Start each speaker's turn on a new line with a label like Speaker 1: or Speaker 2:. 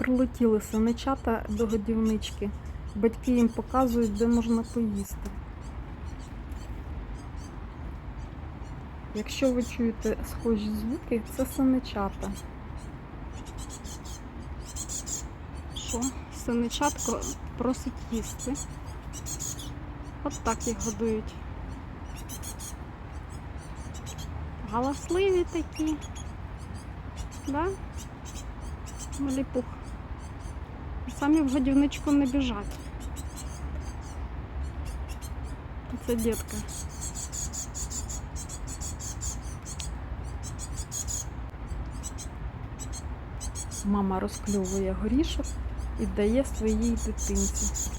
Speaker 1: прилетіли синичата до годівнички. Батьки їм показують, де можна поїсти. Якщо ви чуєте схожі звуки, це синичата. Що? Синичатко просить їсти. От так їх годують. Галасливі такі. Да? Маліпух. Самі в годівничку не біжать. Це дітка. Мама розкльовує горішок і дає своїй дитинці.